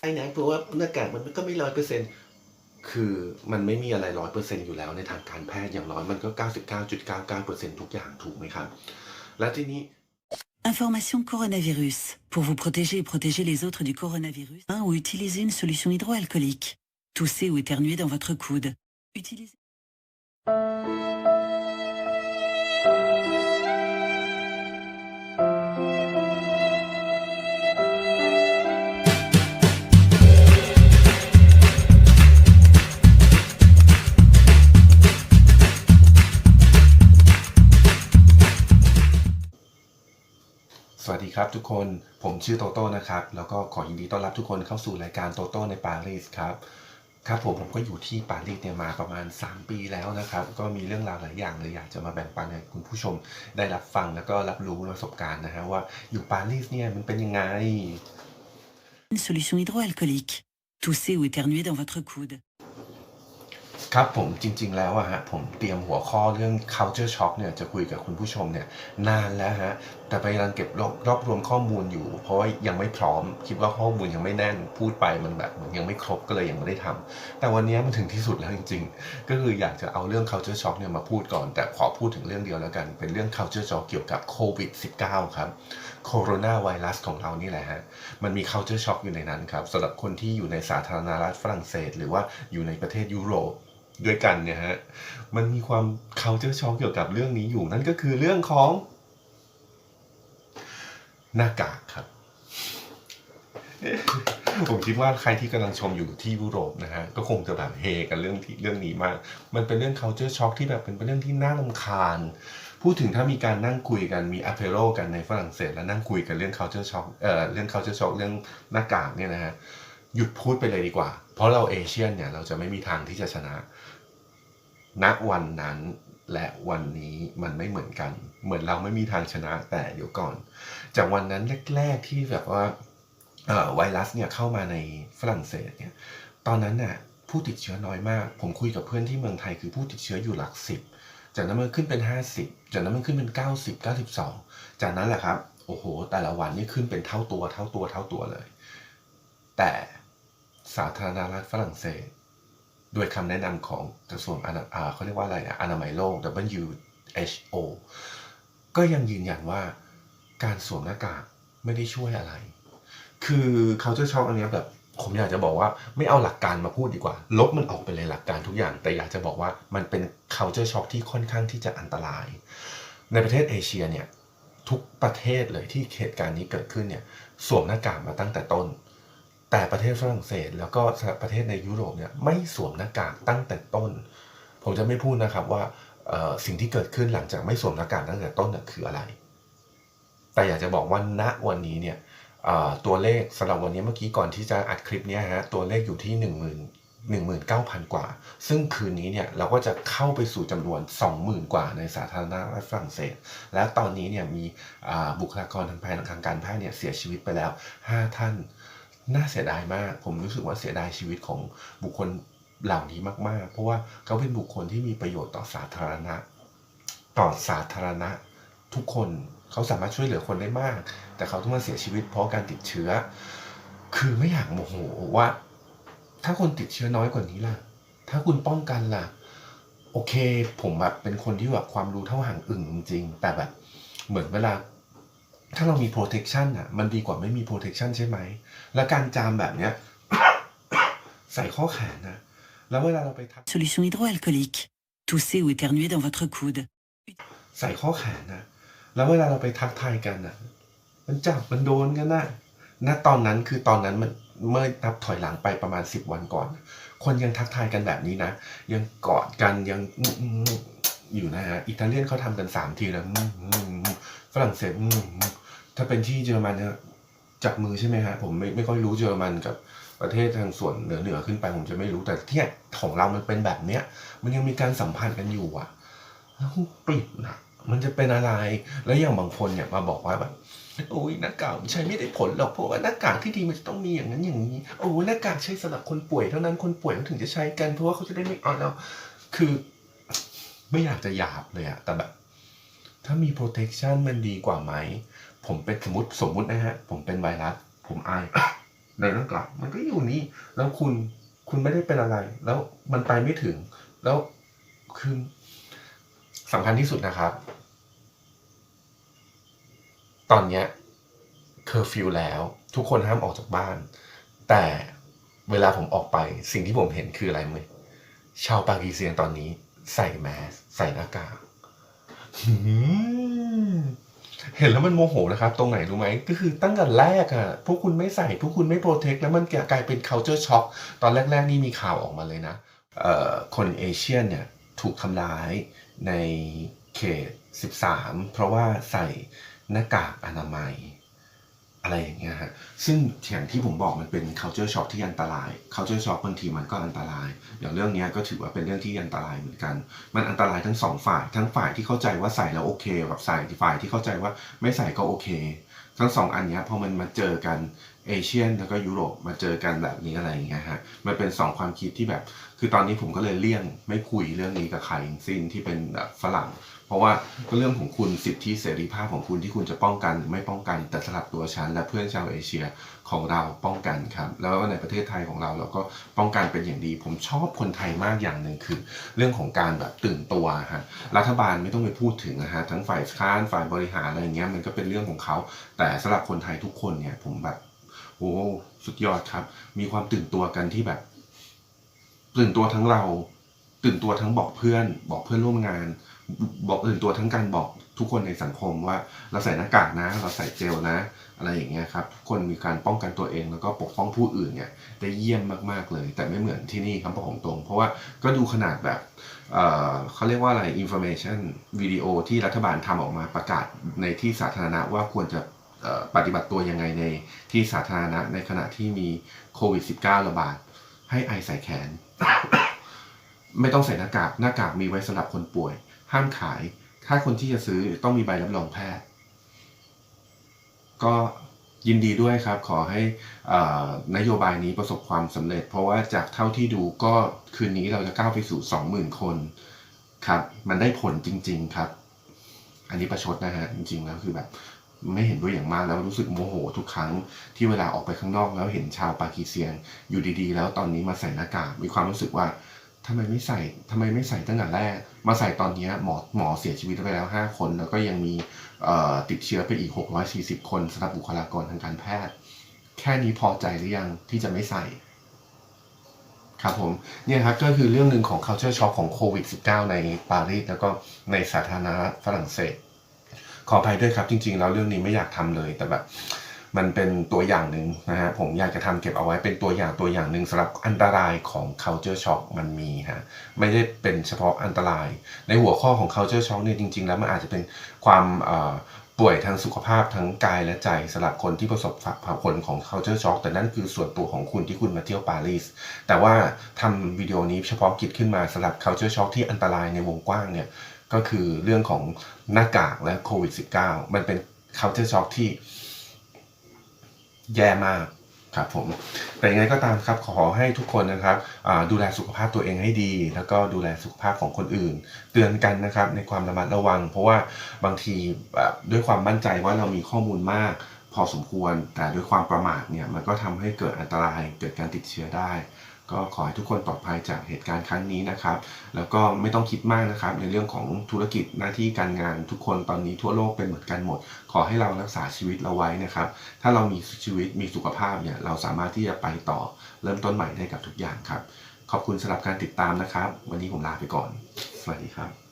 ไอ้นะเพราะว่าหน้ากากมันก็ไม่ร้อยเปอร์เซ็นต์คือมันไม่มีอะไรร้อยเปอร์เซ็นต์อยู่แล้วในทางการแพทย์อย่างน้อยมันก็เก้าสิบเก้าจุดเก้าเก้าเปอร์เซ็นต์ทุกอย่างถูกไหมครับ และทีนี้ Information coronavirus. Pour vous protéger et protéger les autres du coronavirus, un ou utilisez une solution hydroalcoolique. Toussez ou éternuez dans votre coude. Utilisez. ดีครับทุกคน ผมชื่อโตโต้นะครับ แล้วก็ขอยินดีต้อนรับทุกคนเข้าสู่รายการโตโต้ในปารีสครับ ครับผมผมก็อยู่ที่ปารีสเนี่ยมาประมาณ 3 ปีแล้วนะครับ ก็มีเรื่องราวหลายอย่างเลยอยากจะมาแบ่งปันให้คุณผู้ชมได้รับฟังแล้วก็รับรู้ประสบการณ์นะฮะว่าอยู่ปารีสเนี่ยมันเป็นยังไง Une solution hydroalcoolique. Toussez ou éternuez dans votre coude. ครับผมจริง ๆ แล้วอะฮะผมเตรียมหัวข้อเรื่อง culture shock เนี่ยจะคุยกับคุณผู้ชมเนี่ยนานแล้วฮะ แต่ไปกำลังเก็บรวบรวบรวมข้อมูลอยู่ เพราะยังไม่พร้อม คิดว่าข้อมูลยังไม่แน่นพูดไปมันแบบเหมือนยังไม่ครบก็เลยยังไม่ได้ทำแต่วันนี้มันถึงที่สุดแล้วจริง ๆ ก็คืออยากจะเอาเรื่อง culture shock เนี่ยมาพูดก่อน แต่ขอพูดถึงเรื่องเดียวแล้วกัน เป็นเรื่อง culture shock เกี่ยวกับโควิด -19 ครับโคโรนาไวรัสของเรานี่แหละฮะมันมี culture shock อยู่ในนั้นครับสำหรับคนที่อยู่ในสาธารณรัฐฝรั่งเศส หรือว่าอยู่ในประเทศยุโรปด้วยกันเนี่ยฮะมันมีความ culture shock เกี่ยวกับเรื่องนี้อยู่นั่นก็คือเรื่องของ หน้ากากครับ ผมคิดว่าใครที่กำลังชมอยู่ที่ยุโรปนะฮะก็คงจะแบบเฮกันเรื่องที่เรื่องนี้มาก มันเป็นเรื่อง culture shock ที่แบบเป็นเรื่องที่น่ารำคาญ พูดถึงถ้ามีการนั่งคุยกันมี apero กันในฝรั่งเศส แล้วนั่งคุยกันเรื่อง culture shock เอ่อเรื่อง culture shock เรื่องหน้ากากเนี่ยนะฮะหยุดพูดไปเลยดีกว่า เพราะเราเอเชียนเนี่ยเราจะไม่มีทางที่จะชนะณวันนั้น และวันนี้มันไม่เหมือนกัน เหมือนเราไม่มีทางชนะแต่เดี๋ยวก่อน จากวันนั้นแรก ๆที่แบบว่าไวรัสเนี่ยเข้ามาในฝรั่งเศสเนี่ย ตอนนั้นน่ะผู้ติดเชื้อน้อยมาก ผมคุยกับเพื่อนที่เมืองไทยคือผู้ติดเชื้ออยู่หลักสิบ จากนั้นมันขึ้นเป็น 50 จากนั้นมันขึ้นเป็น 90 92 จากนั้นแหละครับ โอ้โห แต่ละวันนี่ขึ้นเป็นเท่าตัวเท่าตัวเท่าตัวเลย แต่สาธารณรัฐฝรั่งเศส โดยคำแนะนำของกระทรวงอนาอ่าเขาเรียกว่าอะไรนะอนามัยโลก WHO ก็ยังยืนยันว่าการสวมหน้ากากไม่ได้ช่วยอะไร คือเขาจะชอบอันเนี้แบบผมอยากจะบอกว่าไม่เอาหลักการมาพูดดีกว่า ลบมันออกไปเลยหลักการทุกอย่าง แต่อยากจะบอกว่ามันเป็น culture shock ที่ค่อนข้างที่จะอันตราย ในประเทศเอเชียเนี่ยทุกประเทศเลยที่เหตุการณ์นี้เกิดขึ้นเนี่ยสวมหน้ากากมาตั้งแต่ต้น แต่ประเทศฝรั่งเศส แล้วก็ประเทศในยุโรปเนี่ยไม่สวมหน้ากากตั้งแต่ต้น ผมจะไม่พูดนะครับว่าสิ่งที่เกิดขึ้นหลังจากไม่สวมหน้ากากตั้งแต่ต้นน่ะคืออะไร แต่อยากจะบอกว่าณวันนี้เนี่ยตัวเลขสำหรับวันนี้เมื่อกี้ก่อนที่จะอัดคลิปนี้ฮะตัวเลขอยู่ที่ 1 0 0 0 0 19,000 กว่า ซึ่งคืนนี้เนี่ยเราก็จะเข้าไปสู่จำนวน 20,000 กว่าในสาธารณรัฐฝรั่งเศส และตอนนี้เนี่ยมีบุคลากรทางแพทย์ทางการแพทย์เนี่ยเสียชีวิตไปแล้ว 5 ท่าน น่าเสียดายมาก ผมรู้สึกว่าเสียดายชีวิตของบุคคลเหล่านี้มาก ๆ เพราะว่าเขาเป็นบุคคลที่มีประโยชน์ต่อสาธารณะ ต่อสาธารณะ ทุกคนเขาสามารถช่วยเหลือคนได้มาก แต่เขาต้องมาเสียชีวิตเพราะการติดเชื้อ คือไม่อยากโมโหว่า ถ้าคนติดเชื้อน้อยกว่านี้ล่ะ ถ้าคุณป้องกันล่ะ โอเค ผมแบบเป็นคนที่แบบความรู้เท่าห่างอึ่งจริงๆแต่แบบเหมือนเวลา ถ้าเรามี protection อะ มันดีกว่าไม่มี protection ใช่ไหม และการจามแบบเนี้ย ใส่ข้อแขนนะ แล้วเวลาเราไปทัก Solution hydroalcoolique. Toussez ou éternuez dans votre coude. ใส่ข้อแขนนะ แล้วเวลาเราไปทักทายกันนะมันจับมันโดนกันนะณตอนนั้นคือตอนนั้นมันเมื่อนับถอยหลังไปประมาณสิบวันก่อน คนยังทักทายกันแบบนี้นะ ยังกอดกันยังอื้ออื้ออยู่นะฮะ อิตาเลียนเขาทำกันสามทีแล้วอื้ออื้อฝรั่งเศสอื้ออื้อ ถ้าเป็นที่เยอรมันเนี่ยจับมือใช่ไหมฮะผมไม่ไม่ค่อยรู้เยอรมันกับประเทศทางส่วนเหนือเหนือขึ้นไปผมจะไม่รู้แต่ที่ของเรามันเป็นแบบเนี้ย มันยังมีการสัมพันธ์กันอยู่อะแล้วปิดนะมันจะเป็นอะไร แล้วอย่างบางคนเนี่ยมาบอกว่าแบบโอ้ยหน้ากากใช้ไม่ได้ผลหรอกเพราะว่าหน้ากากที่ดีมันจะต้องมีอย่างนั้นอย่างนี้ โอ้ยหน้ากากใช้สำหรับคนป่วยเท่านั้นคนป่วยเขาถึงจะใช้กันเพราะว่าเขาจะได้ไม่อ่อนแล้วคือ ไม่อยากจะหยาบเลยอะแต่แบบ ถ้ามี protection มันดีกว่าไหม ผมเป็นสมมติสมมุตินะฮะ ผมเป็นไวรัส ผมไอในหน้ากากมันก็อยู่นี่แล้วคุณคุณไม่ได้เป็นอะไร แล้วมันไปไม่ถึง แล้วคือสำคัญที่สุดนะครับ ตอนเนี้ยเคอร์ฟิวแล้ว ทุกคนห้ามออกจากบ้าน แต่เวลาผมออกไปสิ่งที่ผมเห็นคืออะไรมั้ยชาวปากีสถานตอนนี้ ใส่แมสใส่หน้ากาก เห็นแล้วมันโมโหนะครับ ตรงไหนรู้ไหมก็คือตั้งแต่แรกอะพวกคุณไม่ใส่พวกคุณไม่โปรเทคแล้วมันกลายเป็น culture shock ตอนแรก ๆ นี่มีข่าวออกมาเลยนะคนเอเชียนเนี่ยถูกทำร้ายในเขต 13 เพราะว่าใส่หน้ากากอนามัย อะไรอย่างเงี้ยฮะซึ่งอย่างที่ผมบอกมันเป็น culture shock ที่อันตราย culture shock บางทีมันก็อันตราย อย่างเรื่องเนี้ยก็ถือว่าเป็นเรื่องที่อันตรายเหมือนกัน มันอันตรายทั้งสองฝ่าย ทั้งฝ่ายที่เข้าใจว่าใส่แล้วโอเคกับใส่ฝ่ายที่เข้าใจว่าไม่ใส่ก็โอเค ทั้งสองอันเนี้ยพอมันมาเจอกันเอเชียนแล้วก็ยุโรปมาเจอกันแบบนี้อะไรอย่างเงี้ยฮะ มันเป็นสองความคิดที่แบบ คือตอนนี้ผมก็เลยเลี่ยงไม่คุยเรื่องนี้กับใครสิ้นที่เป็นแบบฝรั่ง เพราะว่าก็เรื่องของคุณสิทธิเสรีภาพของคุณที่คุณจะป้องกันหรือไม่ป้องกัน แต่สำหรับตัวฉันและเพื่อนชาวเอเชียของเราป้องกันครับ แล้วในประเทศไทยของเราเราก็ป้องกันเป็นอย่างดี ผมชอบคนไทยมากอย่างหนึ่งคือ เรื่องของการแบบตื่นตัวฮะรัฐบาลไม่ต้องไปพูดถึงนะฮะทั้งฝ่ายค้านฝ่ายบริหารอะไรอย่างเงี้ยมันก็เป็นเรื่องของเขา แต่สำหรับคนไทยทุกคนเนี่ยผมแบบโอ้สุดยอดครับ มีความตื่นตัวกันที่แบบ ตื่นตัวทั้งเรา ตื่นตัวทั้งบอกเพื่อน บอกเพื่อนร่วมงาน บอกตื่นตัวทั้งการบอกทุกคนในสังคมว่า เราใส่หน้ากากนะ เราใส่เจลนะ อะไรอย่างเงี้ยครับทุกคนมีการป้องกันตัวเองแล้วก็ปกป้องผู้อื่นเนี่ยได้เยี่ยมมากๆเลย แต่ไม่เหมือนที่นี่ครับบอกตรง เพราะว่าก็ดูขนาดแบบเเขาเรียกว่าอะไร information วิดีโอที่รัฐบาลทำออกมาประกาศในที่สาธารณะว่าควรจะปฏิบัติตัวยังไงในที่สาธารณะในขณะที่มีโควิด -19 ระบาดให้ไอใส่แขน ไม่ต้องใส่หน้ากากหน้ากากมีไว้สำหรับคนป่วย ห้ามขาย ถ้าคนที่จะซื้อต้องมีใบรับรองแพทย์ ก็ยินดีด้วยครับ ขอให้นโยบายนี้ประสบความสำเร็จ เพราะว่าจากเท่าที่ดูก็คืนนี้เราจะก้าวไปสู่ 20,000 คนครับ มันได้ผลจริง ๆครับ อันนี้ประชดนะฮะจริงๆแล้วคือแบบไม่เห็นด้วยอย่างมากแล้วรู้สึกโมโหทุกครั้งที่เวลาออกไปข้างนอกแล้วเห็นชาวปากีสถานอยู่ดีๆ แล้วตอนนี้มาใส่หน้ากากมีความรู้สึกว่า ทำไมไม่ใส่ทำไมไม่ใส่ตั้งแต่แรก มาใส่ตอนนี้หมอหมอเสียชีวิตไปแล้ว 5 คน แล้วก็ยังมีติดเชื้อไปอีก 640 คนสำหรับบุคลากรทางการแพทย์ แค่นี้พอใจหรือยังที่จะไม่ใส่ ครับผม เนี่ยครับก็คือเรื่องหนึ่งของ culture shock ของโควิด -19 ในปารีสแล้วก็ในสาธารณรัฐฝรั่งเศส ขออภัยด้วยครับจริง ๆ แล้วเรื่องนี้ไม่อยากทำเลยแต่แบบ มันเป็นตัวอย่างหนึ่งนะฮะผมอยากจะทำเก็บเอาไว้เป็นตัวอย่างตัวอย่างหนึ่งสำหรับอันตรายของ culture shock มันมีฮะไม่ได้เป็นเฉพาะอันตราย ในหัวข้อของ culture shock เนี่ยจริง ๆ แล้วมันอาจจะเป็นความป่วยทางสุขภาพทั้งกายและใจสำหรับคนที่ประสบผลของ culture shock แต่นั่นคือส่วนตัวของคุณที่คุณมาเที่ยวปารีส แต่ว่าทำวิดีโอนี้เฉพาะกิจขึ้นมาสำหรับ culture shock ที่อันตรายในวงกว้างเนี่ยก็คือเรื่องของหน้ากากและโควิด -19 มันเป็น culture shock ที่ แย่มากครับผมแต่ยังไงก็ตามครับขอให้ทุกคนนะครับดูแลสุขภาพตัวเองให้ดี แล้วก็ดูแลสุขภาพของคนอื่น เตือนกันนะครับในความระมัดระวัง เพราะว่าบางทีแบบด้วยความมั่นใจว่าเรามีข้อมูลมาก พอสมควรแต่ด้วยความประมาทเนี่ยมันก็ทำให้เกิดอันตรายเกิดการติดเชื้อได้ ก็ขอให้ทุกคนปลอดภัยจากเหตุการณ์ครั้งนี้นะครับ แล้วก็ไม่ต้องคิดมากนะครับ ในเรื่องของธุรกิจหน้าที่การงานทุกคนตอนนี้ทั่วโลกเป็นเหมือนกันหมด ขอให้เรารักษาชีวิตเราไว้นะครับ ถ้าเรามีชีวิตมีสุขภาพเนี่ยเราสามารถที่จะไปต่อเริ่มต้นใหม่ได้กับทุกอย่างครับ ขอบคุณสำหรับการติดตามนะครับ วันนี้ผมลาไปก่อน สวัสดีครับ